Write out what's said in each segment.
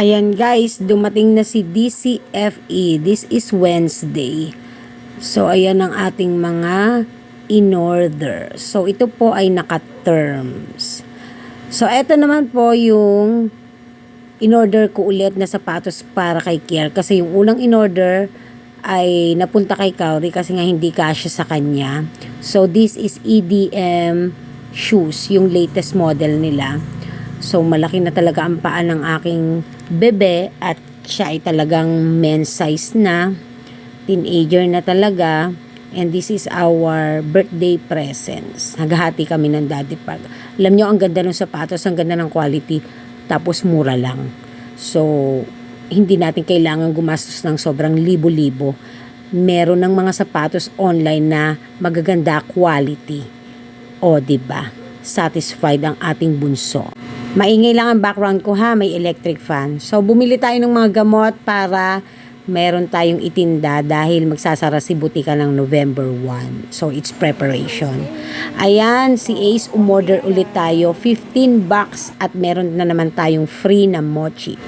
Ayan guys, dumating na si DCFE. This is Wednesday. So ayan ang ating mga in-order. So ito po ay naka-terms. So eto naman po yung in-order ko ulit na sapatos para kay Kier. Kasi yung unang in-order ay napunta kay Kauri kasi nga hindi kasya sa kanya. So this is EDM shoes, yung latest model nila. So malaki na talaga ang paa ng aking bebe at siya ay talagang men's size na. Teenager na talaga. And this is our birthday presents. Naghahati kami ng daddy pag. Alam nyo, ang ganda ng sapatos, ang ganda ng quality, tapos mura lang. So, hindi natin kailangan gumastos ng sobrang libo-libo. Meron ng mga sapatos online na magaganda quality. O, ba? Satisfied ang ating bunso. Maingay lang ang background ko ha, may electric fan. So bumili tayo ng mga gamot para meron tayong itinda dahil magsasara si butika ng November 1. So it's preparation. Ayan, si Ace umorder ulit tayo 15 bucks at meron na naman tayong free na mochi.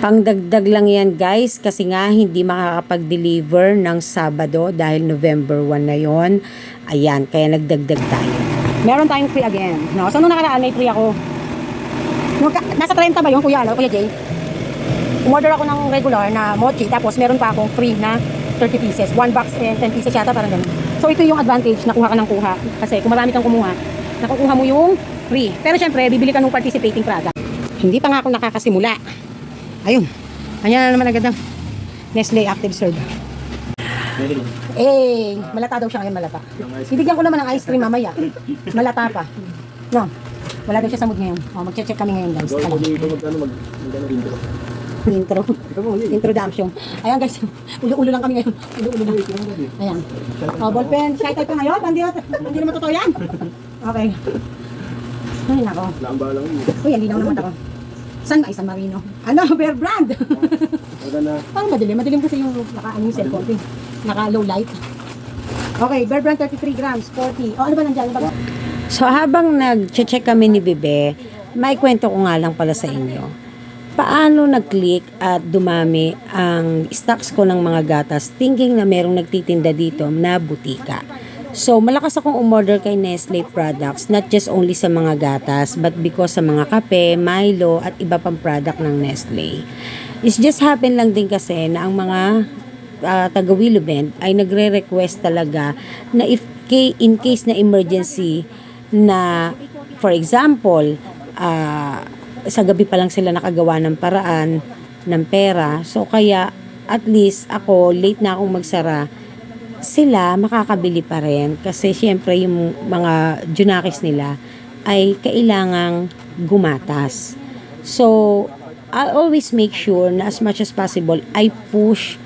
Pangdagdag lang yan guys kasi nga hindi makakapag-deliver ng Sabado dahil November 1 na yon. Ayan, kaya nagdagdag tayo. Meron tayong free again. No? So, nung nakaraan, may free ako. Nung, ka- nasa 30 ba yun, kuya, no? kuya Jay? Umorder ako ng regular na mochi, tapos meron pa akong free na 30 pieces. 1 box and 10 pieces yata, parang ganun. So, ito yung advantage na kuha ka ng kuha. Kasi kung marami kang kumuha, nakukuha mo yung free. Pero syempre, bibili ka ng participating product. Hindi pa nga ako nakakasimula. Ayun. Ayan na naman agad ang Nestle Active Serve. Eh, malata daw siya ngayon, malata. Bibigyan ko naman ng ice cream mamaya. Malata pa. No. Wala daw siya sa mood ngayon. Oh, mag-check kami ngayon, guys. Tala. Intro. Introduction. Ayan, guys. Ulo-ulo lang kami ngayon. Ulo-ulo lang. Ayan. Oh, ballpen. Shy type ka ngayon? Hindi, hindi naman totoo yan. Okay. Ay, nako. Lamba lang yun. Uy, hindi naman naman ako. San ba? San Marino. Ano? Bear brand. Wala na. Parang madilim. Madilim kasi yung naka, ano yung cellphone ko. Naka low light. Okay, Bear brand 33 grams, 40. Oh, ano ba nandiyan? Ano ba? So habang nag-check kami ni Bebe, may kwento ko nga lang pala sa inyo. Paano nag-click at dumami ang stocks ko ng mga gatas thinking na merong nagtitinda dito na butika. So malakas akong umorder kay Nestle products not just only sa mga gatas but because sa mga kape, Milo at iba pang product ng Nestle. It's just happen lang din kasi na ang mga uh, taga Willow Bend ay nagre-request talaga na if in case na emergency na for example ah, sa gabi pa lang sila nakagawa ng paraan ng pera. So kaya at least ako late na akong magsara sila makakabili pa rin. Kasi syempre yung mga junakis nila ay kailangang gumatas. So I'll always make sure na as much as possible I push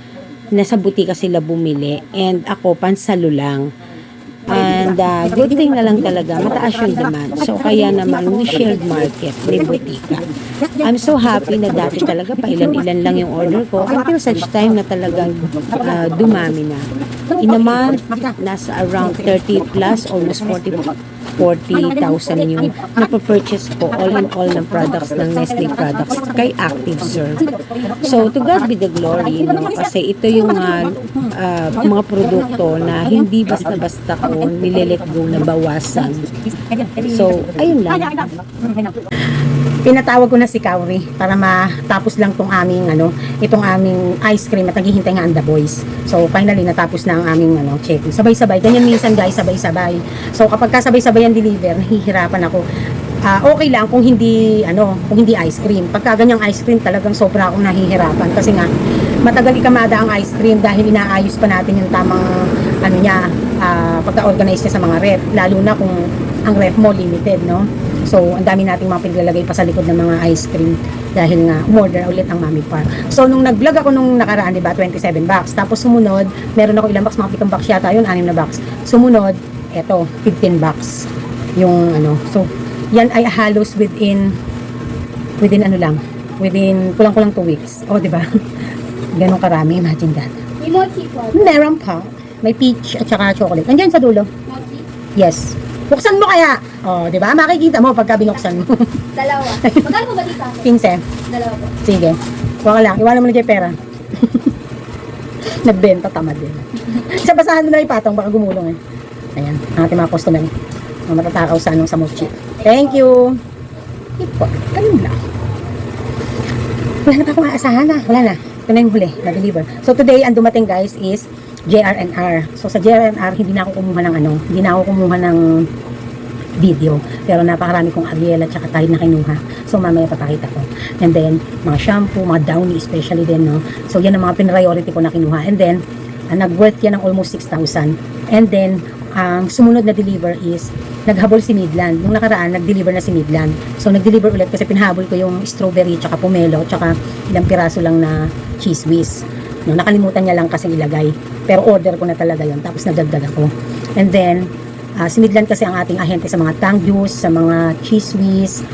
na sa butika sila bumili. And ako pansalo lang. And uh, good thing na lang talaga, mataas yung demand. So kaya naman we shared market ni butika. I'm so happy na dati talaga pa ilan-ilan lang yung order ko until such time na talagang uh, dumami na. In a month, nasa around 30 plus, almost 40 40,000 yung napapurchase ko all in all ng products ng Nestle products kay Active Serve. So, to God be the glory, no? Kasi ito yung uh, mga produkto na hindi basta-basta ko nilelet go na bawasan. So, ayun lang. Pinatawag ko na si Kauri para matapos lang tong aming ano, itong aming ice cream at naghihintay nga ang The Boys. So finally natapos na ang aming ano, check. Sabay-sabay. Ganyan minsan guys, sabay-sabay. So kapag ka sabay-sabay ang deliver, nahihirapan ako. Ah, okay lang kung hindi ano, kung hindi ice cream. Pagka ganyang ice cream, talagang sobra akong nahihirapan kasi nga matagal ikamada ang ice cream dahil inaayos pa natin yung tamang ano niya, ah, pagka-organize niya sa mga ref, lalo na kung ang ref mo limited, no? So, ang dami nating mga pinaglalagay pa sa likod ng mga ice cream dahil nga umorder ulit ang Mami Par. So, nung nag-vlog ako nung nakaraan, di ba, 27 bucks. Tapos sumunod, meron ako ilang box, mga 7 box yata yun, 6 na box. Sumunod, eto, 15 bucks. Yung ano, so, yan ay halos within, within ano lang, within kulang-kulang 2 weeks. O, di ba? Ganong karami, imagine that. May mochi po. Meron pa. May peach at saka chocolate. Andyan sa dulo. Mochi. Yes. Buksan mo kaya. Oh, 'di ba? Makikita mo pagka binuksan mo. Dalawa. Magkano po ba dito? 15. Dalawa po. Sige. Kuha ka lang. Iwanan mo na dyan yung pera. Nagbenta, tamad din. Sa basahan mo na ipatong, baka gumulong eh. Ayan, ang ating mga customer. Mga matatakaw sa anong sa mochi. Thank you. Ipo, ganun lang. Wala na pa akong aasahan na. Wala na. Ito na yung huli, na-deliver. So today, ang dumating guys is JRNR. So sa JRNR, hindi na ako kumuha ng ano, hindi na ako kumuha ng video. Pero napakarami kong Ariel at saka tayo na kinuha. So mamaya papakita ko. And then, mga shampoo, mga downy especially din, no? So yan ang mga priority ko na kinuha. And then, uh, nag-worth yan ng almost 6,000. And then, ang sumunod na deliver is, naghabol si Midland. Nung nakaraan, nag-deliver na si Midland. So nag-deliver ulit kasi pinhabol ko yung strawberry, tsaka pomelo, tsaka ilang piraso lang na cheese whiz. No, nakalimutan niya lang kasi ilagay. Pero order ko na talaga yon Tapos nagdagdag ako. And then, ah, si Midland kasi ang ating ahente sa mga tang juice, sa mga cheese whiz,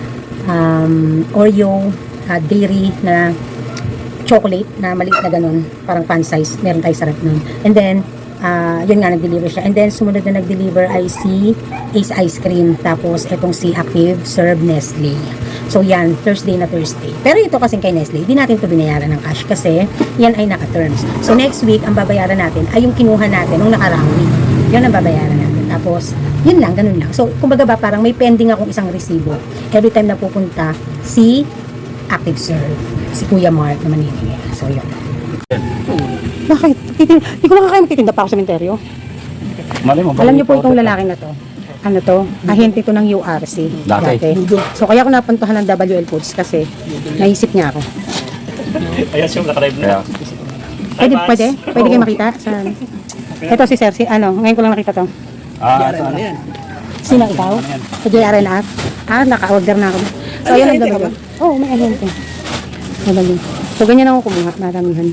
um, Oreo, ah, dairy na chocolate na maliit na ganun, parang fan size, meron tayo sarap nun. And then, ah, yun nga, nag-deliver siya. And then, sumunod na nag-deliver ay si Ace Ice Cream, tapos etong si Active Serve Nestle. So, yan, Thursday na Thursday. Pero ito kasi kay Nestle, hindi natin ito binayaran ng cash kasi yan ay naka-terms. So, next week, ang babayaran natin ay yung kinuha natin nung nakaraang week. Yun ang babayaran natin. Tapos, yun lang, ganun lang. So, kumbaga ba, parang may pending akong isang resibo. Every time na pupunta, si Active Serve, si Kuya Mark na maniningil. So, yun. Bakit? Titin hindi ko lang kaya magtitinda pa ako sa sementeryo. Mali mo. Alam niyo po itong lalaki na to. Ano to? Ahente to ng URC. Dati. So, kaya ako napuntahan ng WL Foods kasi naisip niya ako. Ayan siya, nakalive Kaya, na. Pwede, pwede? Pwede kayo makita? Sa... Ito si Sir, si, ano, ngayon ko lang nakita to. ah, sa ano? Sino ikaw? Sa JRNR? Ah, naka-order na ako. So, ayan ang dalawa. Oo, oh, may ahente. Madali. So, ganyan ako kumuha. Maramihan.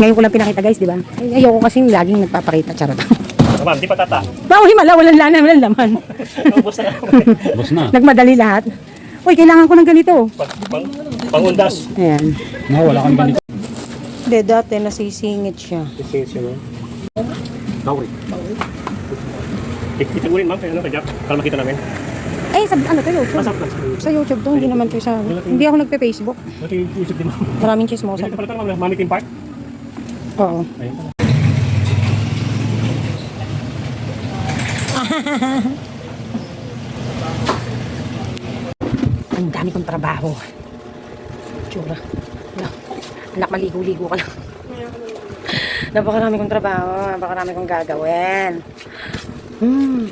Ngayon ko lang pinakita guys, di ba? Ay, ayoko kasi laging nagpapakita. Charot. Ma'am, di pa tata. Bao, himala, walang lana, walang laman. Ubus na. Bus na. Nagmadali lahat. Uy, kailangan ko ng ganito. Pang, pang, pangundas. Ayan. No, wala kang ganito. Hindi, dati nasisingit siya. Dawri. Itagurin ma'am, kaya ano kaya para makita namin. Eh, sa, ano to, YouTube? Lang. Sa YouTube to, hindi naman to sa... Hindi ako nagpe-Facebook. Ito ma'am. Maraming chismosa. Ito pala ito ma'am, Mami Kim Park. Oo. Ayun pala. Ang dami kong trabaho. Tsura. Anak, maligo-ligo ka lang. Napakarami kong trabaho. Napakarami kong gagawin. Hmm.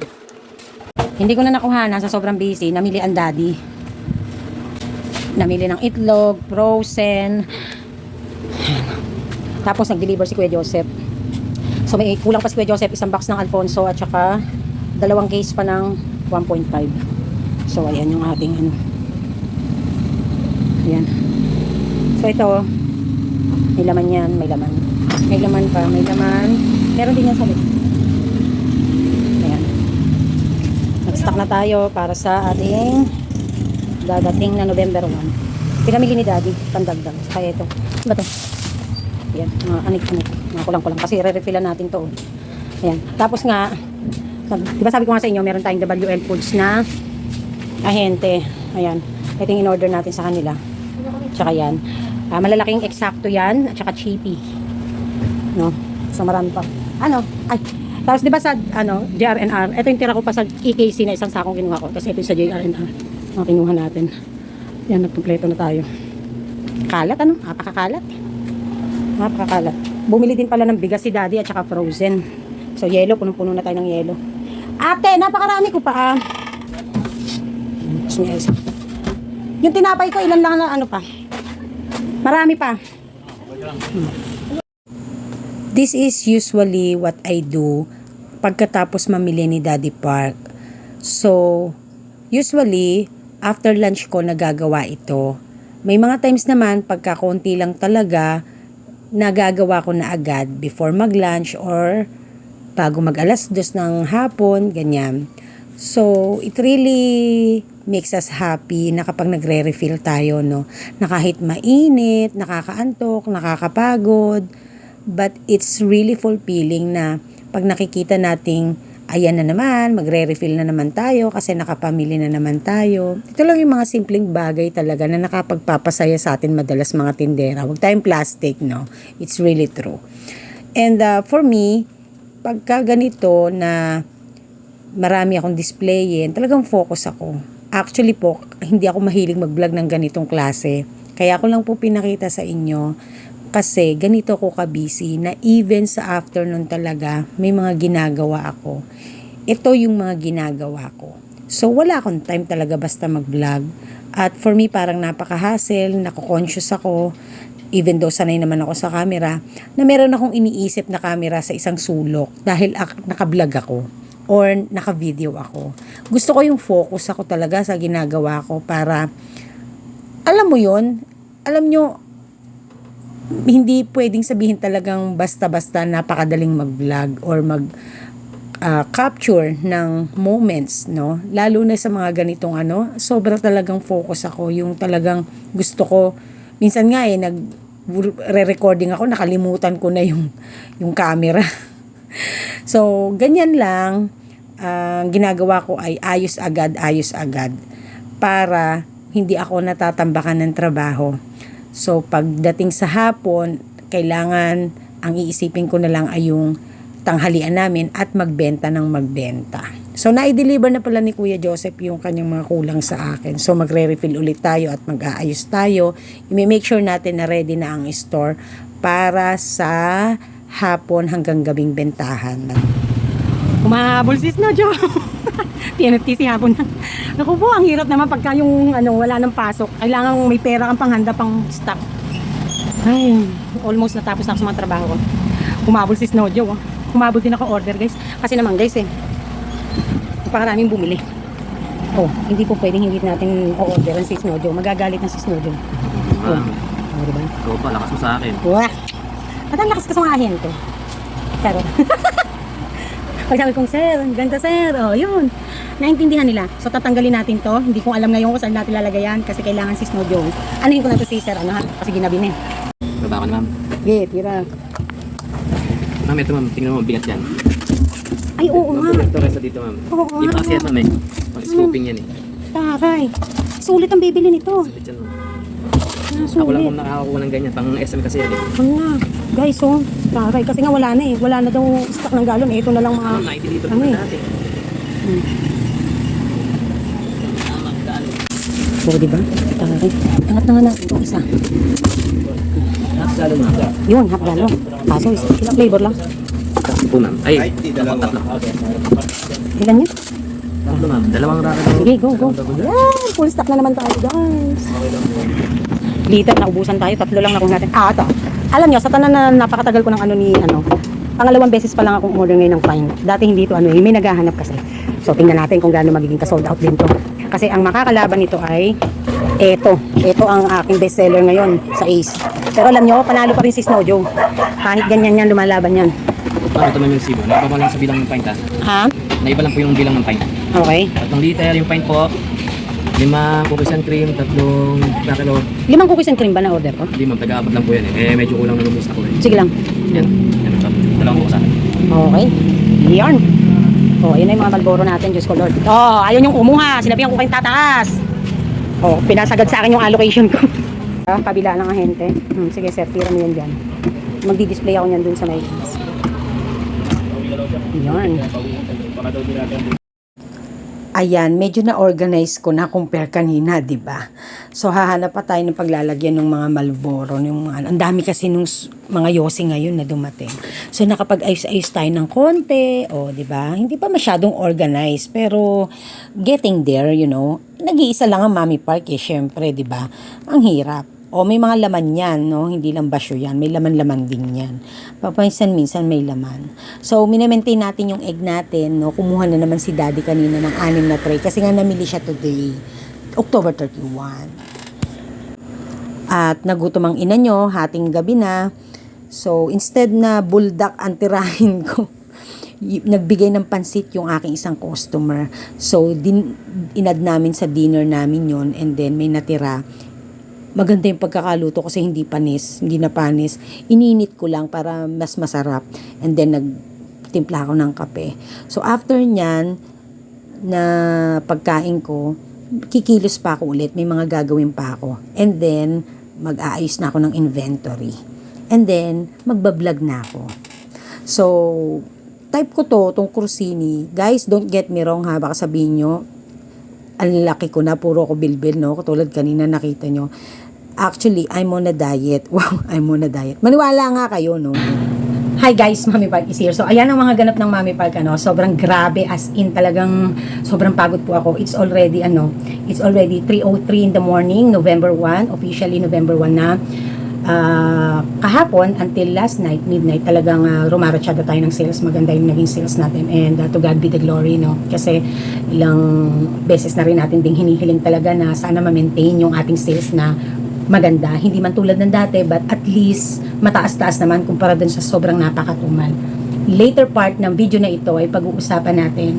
Hindi ko na nakuha na sa sobrang busy. Namili ang daddy. Namili ng itlog, frozen. Tapos nag-deliver si Kuya Joseph. So may kulang pa si Kuya Joseph, isang box ng Alfonso at saka dalawang case pa ng 1.5. So ayan yung ating ano. Ayan. So ito, may laman yan, may laman. May laman pa, may laman. Meron din yan sa loob. Ayan. Nag-stock na tayo para sa ating dadating na November 1. Pinamili ni Daddy, pandagdag. Kaya ito. Ba to? Ayan, mga anik-anik. Mga kulang-kulang. Kasi re-refillan natin to. Ayan. Tapos nga, di ba sabi ko nga sa inyo, meron tayong WL Foods na ahente. Ayan. Ito yung in-order natin sa kanila. Tsaka yan. Ah, malalaking eksakto yan. At saka cheapy. No? So marami pa. Ano? Ay. Tapos di ba sa ano, JRNR, ito yung tira ko pa sa EKC na isang sakong kinuha ko. Tapos ito yung sa JRNR. Ang kinuha natin. Yan, nagkumpleto na tayo. Kalat ano? Napakakalat. Napakakalat. Bumili din pala ng bigas si daddy at saka frozen. So yellow, punong-puno na tayo ng yellow. Ate, napakarami ko pa ah. Yung tinapay ko, ilan lang na ano pa. Marami pa. This is usually what I do pagkatapos mamili ni Daddy Park. So, usually, after lunch ko nagagawa ito. May mga times naman, pagka konti lang talaga, nagagawa ko na agad before mag-lunch or bago mag alas dos ng hapon, ganyan. So, it really makes us happy na kapag nagre-refill tayo, no? Na kahit mainit, nakakaantok, nakakapagod, but it's really fulfilling na pag nakikita nating ayan na naman, magre-refill na naman tayo kasi nakapamili na naman tayo. Ito lang yung mga simpleng bagay talaga na nakapagpapasaya sa atin madalas mga tindera. Huwag tayong plastic, no? It's really true. And uh, for me, pagka ganito na marami akong displayin, talagang focus ako. Actually po, hindi ako mahilig mag-vlog ng ganitong klase. Kaya ako lang po pinakita sa inyo kasi ganito ko ka-busy na even sa afternoon talaga may mga ginagawa ako. Ito yung mga ginagawa ko. So wala akong time talaga basta mag-vlog. At for me parang napaka-hassle, nako-conscious ako even though sanay naman ako sa camera, na meron akong iniisip na camera sa isang sulok dahil ak- naka-vlog ako or naka-video ako. Gusto ko yung focus ako talaga sa ginagawa ko para alam mo yon alam nyo, hindi pwedeng sabihin talagang basta-basta napakadaling mag-vlog or mag ah, capture ng moments, no? Lalo na sa mga ganitong ano, sobra talagang focus ako. Yung talagang gusto ko, minsan nga eh, nag re-recording ako, nakalimutan ko na yung, yung camera. so, ganyan lang. Ang ginagawa ko ay ayos agad, ayos agad. Para hindi ako natatambakan ng trabaho. So, pagdating sa hapon, kailangan ang iisipin ko na lang ay yung tanghalian namin at magbenta ng magbenta. So, na-deliver na pala ni Kuya Joseph yung kanyang mga kulang sa akin. So, magre-refill ulit tayo at mag-aayos tayo. I-make sure natin na ready na ang store para sa hapon hanggang gabing bentahan. Humahabol sis na, Jo. TNFTC hapon na. Naku po, ang hirap naman pagka yung ano, wala nang pasok. Kailangan may pera kang panghanda pang stock. Ay, almost natapos na ako sa mga trabaho ko. Humabol si Snow Joe. oh. Humabol din ako order guys. Kasi naman guys eh, napakaraming bumili. Oh, hindi po pwedeng hindi natin o-orderan si Snow Joe. Magagalit na si Snow Joe. Oh, oh diba? Ikaw pa, lakas mo sa akin. Wah! At ang lakas ka sa mga ahente. Pero, pag sabi kong, sir, ang ganda sir, oh, yun. Naintindihan nila. So, tatanggalin natin to. Hindi ko alam ngayon kung saan natin lalagay yan kasi kailangan si Snow Joe. Ano yun ko na to si sir, ano ha? Kasi ginabi na eh. Baba ka na, ma'am. Sige, tira. Ma'am, ito ma'am. Tingnan mo, bigat yan. Ay, oo nga. Ito resta dito, ma'am. Oo nga. Ipa kasi yan, ma'am eh. Pang scooping yan eh. Taray. Sulit ang bibili nito. Sulit yan, ma'am. Ah, Ako lang sulit. kung nakakakuha ng ganyan. Pang SM kasi yan eh. Ano na. Guys, oh. Taray. Kasi nga wala na eh. Wala na daw stock ng galon. Eh, ito na lang mga... Ma'am, 90 dito Ano eh? dati. Oo, di ba? Taray. Angat na nga natin itong isa. Yun, half galon. Kaso, ilang flavor lang. Ito ma'am. Ay, dalawa. Tatlo. Ilan yun? Tatlo ma'am. Dalawang raka. Sige, go, go. Yan, full stock na naman tayo, guys. Liter, naubusan tayo. Tatlo lang nakuha natin. Ah, ito. Alam nyo, sa tanan na napakatagal ko ng ano ni, ano, pangalawang beses pa lang akong order ngayon ng Prime. Dati hindi ito, ano, eh, may naghahanap kasi. So, tingnan natin kung gaano magiging ka-sold out din to. Kasi ang makakalaban nito ay eto. Ito ang aking bestseller ngayon sa Ace. Pero alam nyo, panalo pa rin si Snow Joe. Kahit ganyan yan, lumalaban yan. Paano ito ma'am yung sibo? Naiba lang sa bilang ng pint ha? Ha? Naiba lang po yung bilang ng pint. Okay. Tatlong liter yung pint po. Lima cookies and cream, tatlong kakalo. Limang cookies and cream ba na order ko? Hindi ma'am, taga-apat lang po yan eh. Eh, medyo kulang na lubos ako eh. Sige lang. Yan. Yan ito. Dalawang bukas sa akin. Okay. Yan. Oh, yun na yung mga Malboro natin, Diyos ko Lord. Oh, ayaw niyong umuha. Sinabihan ko kayong tataas. Oh, pinasagad sa akin yung allocation ko. Ah, kabila ng ahente. Hmm, sige, sir, tira mo yan dyan. Magdi-display ako niyan dun sa may... Yan. Ayan, medyo na-organize ko na compare kanina, di ba? So, hahanap pa tayo ng paglalagyan ng mga Malboro. Yung mga, ang dami kasi nung mga yosi ngayon na dumating. So, nakapag-ayos-ayos tayo ng konti, o, di ba? Hindi pa masyadong organized, pero getting there, you know. Nag-iisa lang ang Mami Park, eh, syempre, di ba? Ang hirap. O may mga laman yan, no? Hindi lang basyo yan. May laman-laman din yan. Papansin-minsan may laman. So, minemaintain natin yung egg natin, no? Kumuha na naman si daddy kanina ng anim na tray. Kasi nga namili siya today, October 31. At nagutom ang ina nyo, hating gabi na. So, instead na buldak ang tirahin ko, nagbigay ng pansit yung aking isang customer. So, din, inad namin sa dinner namin yon and then may natira maganda yung pagkakaluto kasi hindi panis, hindi na panis. Ininit ko lang para mas masarap. And then nag magtimpla ako ng kape. So, after nyan, na pagkain ko, kikilos pa ako ulit. May mga gagawin pa ako. And then, mag-aayos na ako ng inventory. And then, magbablog na ako. So, type ko to, tong Corsini. Guys, don't get me wrong ha. Baka sabihin nyo, ang laki ko na, puro ko bilbil, no? Katulad kanina nakita nyo. Actually, I'm on a diet. Wow, I'm on a diet. Maniwala nga kayo, no? Hi guys, Mami Park is here. So, ayan ang mga ganap ng Mami Park, ano. Sobrang grabe, as in talagang sobrang pagod po ako. It's already, ano, it's already 3.03 in the morning, November 1, officially November 1 na. Ah, kahapon, until last night, midnight, talagang uh, rumaratsyada tayo ng sales. Maganda yung naging sales natin. And uh, to God be the glory, no? Kasi ilang beses na rin natin ding hinihiling talaga na sana ma-maintain yung ating sales na maganda. Hindi man tulad ng dati, but at least mataas-taas naman kumpara dun sa sobrang napakatumal. Later part ng video na ito ay pag-uusapan natin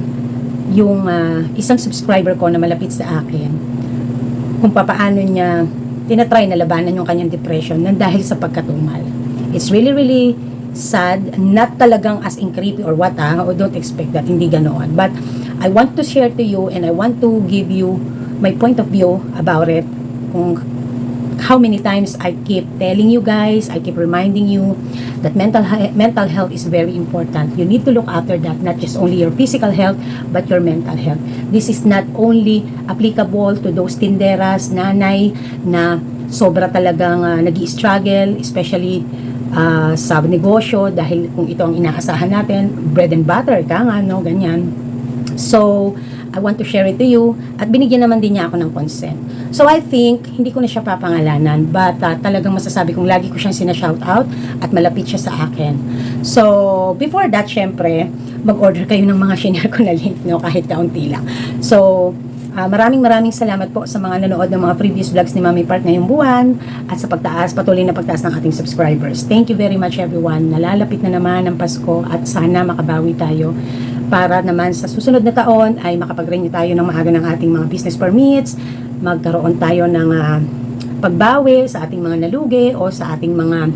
yung ah, isang subscriber ko na malapit sa akin kung papaano niya tinatry na labanan yung kanyang depression nang dahil sa pagkatumal. It's really, really sad. Not talagang as in creepy or what, ah, or don't expect that. Hindi ganoon. But I want to share to you and I want to give you my point of view about it. Kung how many times I keep telling you guys, I keep reminding you that mental mental health is very important. You need to look after that, not just only your physical health, but your mental health. This is not only applicable to those tinderas, nanay, na sobra talagang uh, nag struggle especially ah, sa negosyo, dahil kung ito ang inaasahan natin, bread and butter, ka nga, no, ganyan. So, I want to share it to you at binigyan naman din niya ako ng consent. So, I think, hindi ko na siya papangalanan but uh, talagang masasabi kong lagi ko siyang sinashout out at malapit siya sa akin. So, before that, syempre, mag-order kayo ng mga shinare ko na link, no, kahit kaunti lang. So, Ah, maraming maraming salamat po sa mga nanood ng mga previous vlogs ni Mami Park ngayong buwan at sa pagtaas, patuloy na pagtaas ng ating subscribers. Thank you very much everyone. Nalalapit na naman ang Pasko at sana makabawi tayo para naman sa susunod na taon ay makapag-renew tayo ng maaga ng ating mga business permits, magkaroon tayo ng ah, pagbawi sa ating mga nalugi o sa ating mga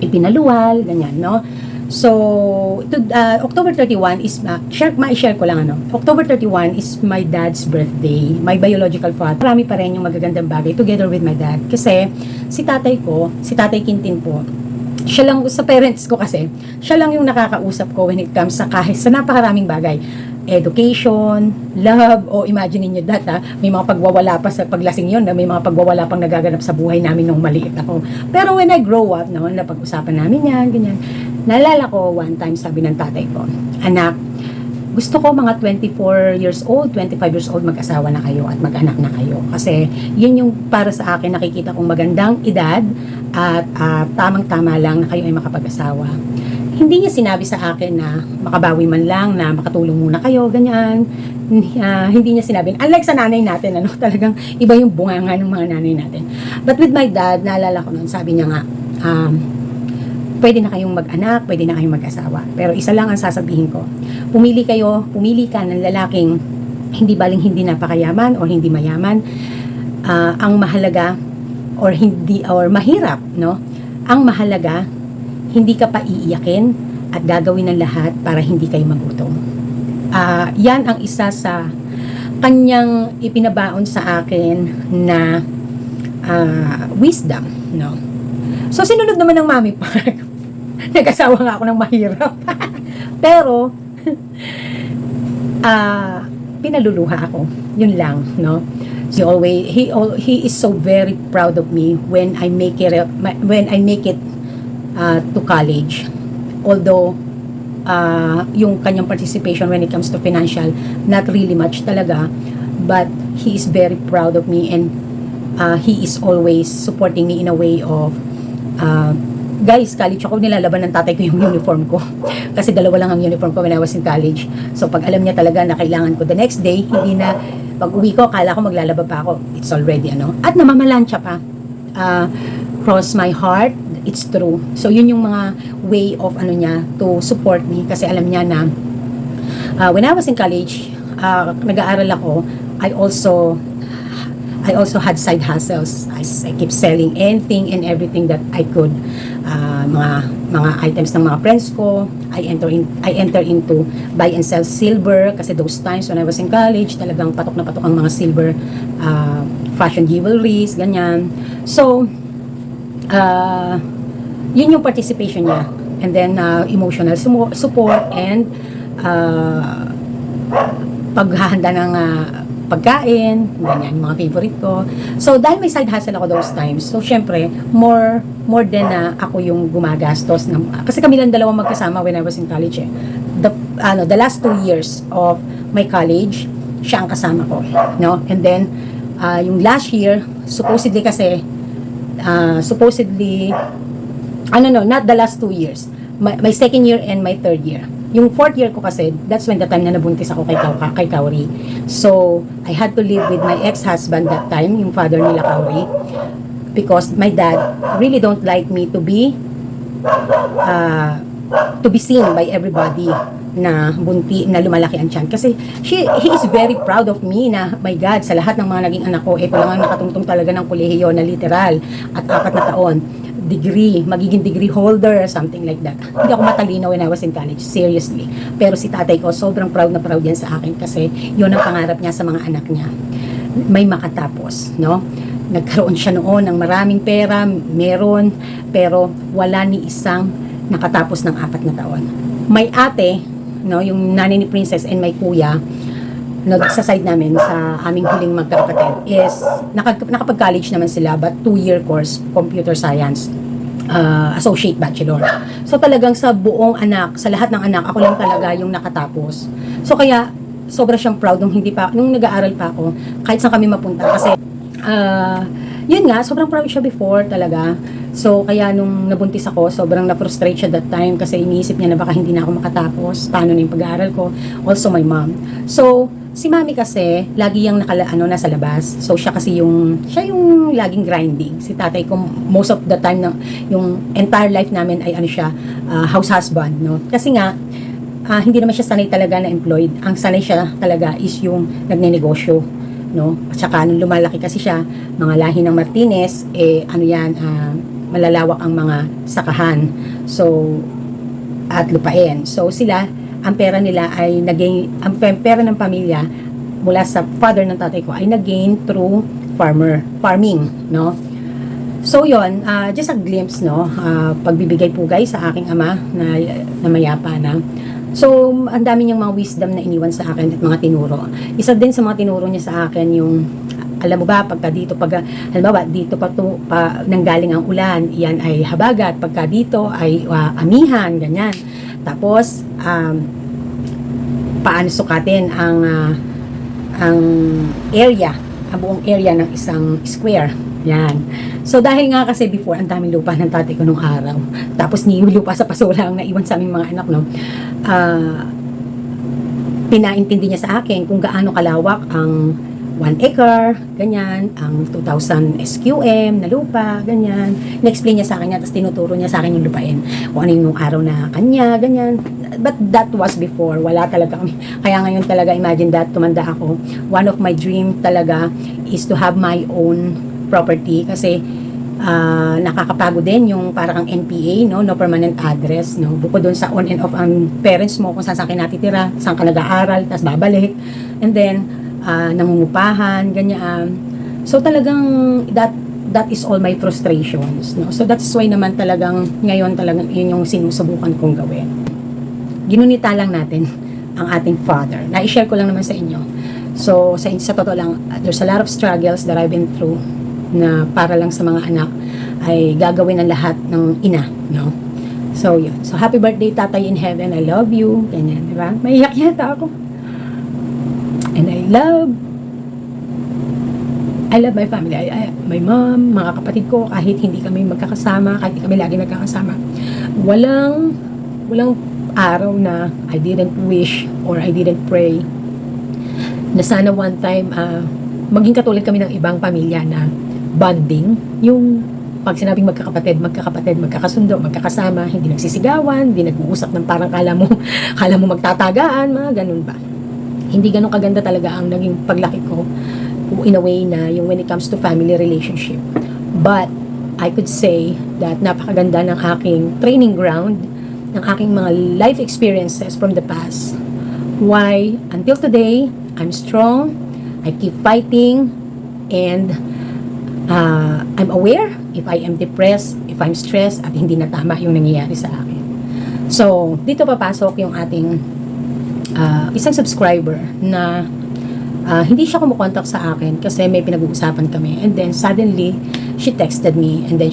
ipinaluwal, ganyan, no? So, to, uh, October 31 is, uh, share, ma-share ko lang ano, October 31 is my dad's birthday, my biological father. Marami pa rin yung magagandang bagay together with my dad. Kasi, si tatay ko, si tatay Quintin po, siya lang, sa parents ko kasi, siya lang yung nakakausap ko when it comes sa kahit sa napakaraming bagay. Education, love, o imagine niyo that ha, may mga pagwawala pa sa paglasing yon, may mga pagwawala pang nagaganap sa buhay namin nung maliit ako. Pero when I grow up, no, napag-usapan namin yan, ganyan. Naalala ko one time sabi ng tatay ko, anak, gusto ko mga 24 years old, 25 years old mag-asawa na kayo at mag-anak na kayo. Kasi yun yung para sa akin nakikita kong magandang edad at ah, tamang-tama lang na kayo ay makapag-asawa. Hindi niya sinabi sa akin na makabawi man lang, na makatulong muna kayo, ganyan. Ah, hindi niya sinabi. Unlike sa nanay natin, ano, talagang iba yung bunganga ng mga nanay natin. But with my dad, naalala ko nun, sabi niya nga, um, pwede na kayong mag-anak, pwede na kayong mag-asawa. Pero isa lang ang sasabihin ko. Pumili kayo, pumili ka ng lalaking hindi baling hindi napakayaman or hindi mayaman. Ah, ang mahalaga or hindi or mahirap, no? Ang mahalaga hindi ka pa iiyakin at gagawin ng lahat para hindi kayo magutom. Ah, yan ang isa sa kanyang ipinabaon sa akin na ah, wisdom, no? So, sinunod naman ng Mami Park. Nag-asawa nga ako ng mahirap. Pero, ah, pinaluluha ako. Yun lang, no? He always, he, he is so very proud of me when I make it, when I make it uh, to college. Although, uh, yung kanyang participation when it comes to financial, not really much talaga. But he is very proud of me and uh, he is always supporting me in a way of uh, guys, college ako, nilalaban ng tatay ko yung uniform ko. Kasi dalawa lang ang uniform ko when I was in college. So, pag alam niya talaga na kailangan ko the next day, hindi na, pag uwi ko, kala ko maglalaba pa ako. It's already, ano. At namamalansya pa. Uh, cross my heart, it's true. So, yun yung mga way of, ano niya, to support me. Kasi alam niya na, uh, when I was in college, uh, nag-aaral ako, I also I also had side hustles. I, I keep selling anything and everything that I could. Ah, mga mga items ng mga friends ko. I enter in I enter into buy and sell silver kasi those times when I was in college, talagang patok na patok ang mga silver ah, fashion jewelries, ganyan. So, ah yun yung participation niya. And then, ah, emotional support and ah, paghahanda ng ah, pagkain, ganyan, mga favorite ko. So, dahil may side hustle ako those times, so, syempre, more, more than na ako yung gumagastos. Ng, kasi kami lang dalawa magkasama when I was in college eh. The, ano, the last two years of my college, siya ang kasama ko. No? And then, ah, yung last year, supposedly kasi, ah, supposedly, ano no, not the last two years. My, my second year and my third year. Yung fourth year ko kasi, that's when the time na nabuntis ako kay, Kau- kay Kauri. So, I had to live with my ex-husband that time, yung father nila Kauri. Because my dad really don't like me to be uh, to be seen by everybody na bunti, na lumalaki ang tiyan. Kasi she, he is very proud of me na, my God, sa lahat ng mga naging anak ko, ito lang ang nakatungtong talaga ng kolehiyo na literal at apat na taon degree, magiging degree holder, something like that. Hindi ako matalino when I was in college, seriously. Pero si tatay ko, sobrang proud na proud yan sa akin kasi yun ang pangarap niya sa mga anak niya. May makatapos, no? Nagkaroon siya noon ng maraming pera, meron, pero wala ni isang nakatapos ng apat na taon. May ate, no, yung nanay ni Princess and may kuya, no, sa side namin sa aming huling magkakapatid is nakag, nakapag-college naman sila but two-year course computer science uh, associate bachelor. So talagang sa buong anak, sa lahat ng anak, ako lang talaga yung nakatapos. So kaya sobra siyang proud nung hindi pa nung nag-aaral pa ako kahit saan kami mapunta kasi ah yun nga, sobrang proud siya before talaga. So, kaya nung nabuntis ako, sobrang na-frustrate siya that time kasi iniisip niya na baka hindi na ako makatapos. Paano na yung pag-aaral ko? Also, my mom. So, si mami kasi, lagi yung nakala, ano, nasa labas. So, siya kasi yung, siya yung laging grinding. Si tatay ko, most of the time, na, yung entire life namin ay ano siya, ah, house husband, no? Kasi nga, ah, hindi naman siya sanay talaga na employed. Ang sanay siya talaga is yung nagnenegosyo no? At saka nung lumalaki kasi siya, mga lahi ng Martinez, eh ano yan, ah, malalawak ang mga sakahan. So, at lupain. So, sila, ang pera nila ay nagain, ang pe- pera ng pamilya mula sa father ng tatay ko ay nagain through farmer, farming, no? So yon, ah, just a glimpse no, ah, pagbibigay po guys sa aking ama na, na mayapa na. So, ang dami niyang mga wisdom na iniwan sa akin at mga tinuro. Isa din sa mga tinuro niya sa akin yung alam mo ba, pagka dito, pag, halimbawa, dito pa, to, pa nanggaling ang ulan, yan ay habagat. Pagka dito ay ah, amihan, ganyan. Tapos, um, paano sukatin ang ah, ang area, ang buong area ng isang square. Yan. So, dahil nga kasi before, ang daming lupa ng tatay ko nung araw. Tapos, ni lupa sa pasula ang naiwan sa aming mga anak, no? Ah, pinaintindi niya sa akin kung gaano kalawak ang 1 acre, ganyan, ang 2,000 SQM na lupa, ganyan. In-explain niya sa akin yan, tapos tinuturo niya sa akin yung lupain. Kung ano yung araw na kanya, ganyan. But that was before, wala talaga kami. Kaya ngayon talaga, imagine that, tumanda ako. One of my dream talaga is to have my own property kasi ah, nakakapagod din yung parang NPA, no, no permanent address, no. Bukod doon sa on and off ang parents mo kung saan saan natitira, saan ka nag-aaral, tapos babalik. And then ah, nangungupahan, ganyan. So talagang that that is all my frustrations, no. So that's why naman talagang ngayon talagang yun yung sinusubukan kong gawin. Ginunita lang natin ang ating father. Na-share ko lang naman sa inyo. So, sa, sa totoo lang, there's a lot of struggles that I've been through na para lang sa mga anak ay gagawin ang lahat ng ina, no? So, yun. So, happy birthday, Tatay in Heaven. I love you. Ganyan, di ba? Maiyak yata ako. And I love I love my family. I, I, my mom, mga kapatid ko, kahit hindi kami magkakasama, kahit kami lagi nagkakasama, walang, walang araw na I didn't wish or I didn't pray na sana one time ah, maging katulad kami ng ibang pamilya na bonding, yung pag sinabing magkakapatid, magkakapatid, magkakasundo, magkakasama, hindi nagsisigawan, hindi nag-uusap ng parang kala mo, kala mo magtatagaan, mga ganun ba. Hindi ganun kaganda talaga ang naging paglaki ko in a way na yung when it comes to family relationship. But, I could say that napakaganda ng aking training ground, ng aking mga life experiences from the past. Why, until today, I'm strong, I keep fighting, and uh, I'm aware if I am depressed, if I'm stressed, at hindi na tama yung nangyayari sa akin. So, dito papasok yung ating uh, isang subscriber na uh, hindi siya kumukontak sa akin kasi may pinag-uusapan kami. And then, suddenly, she texted me and then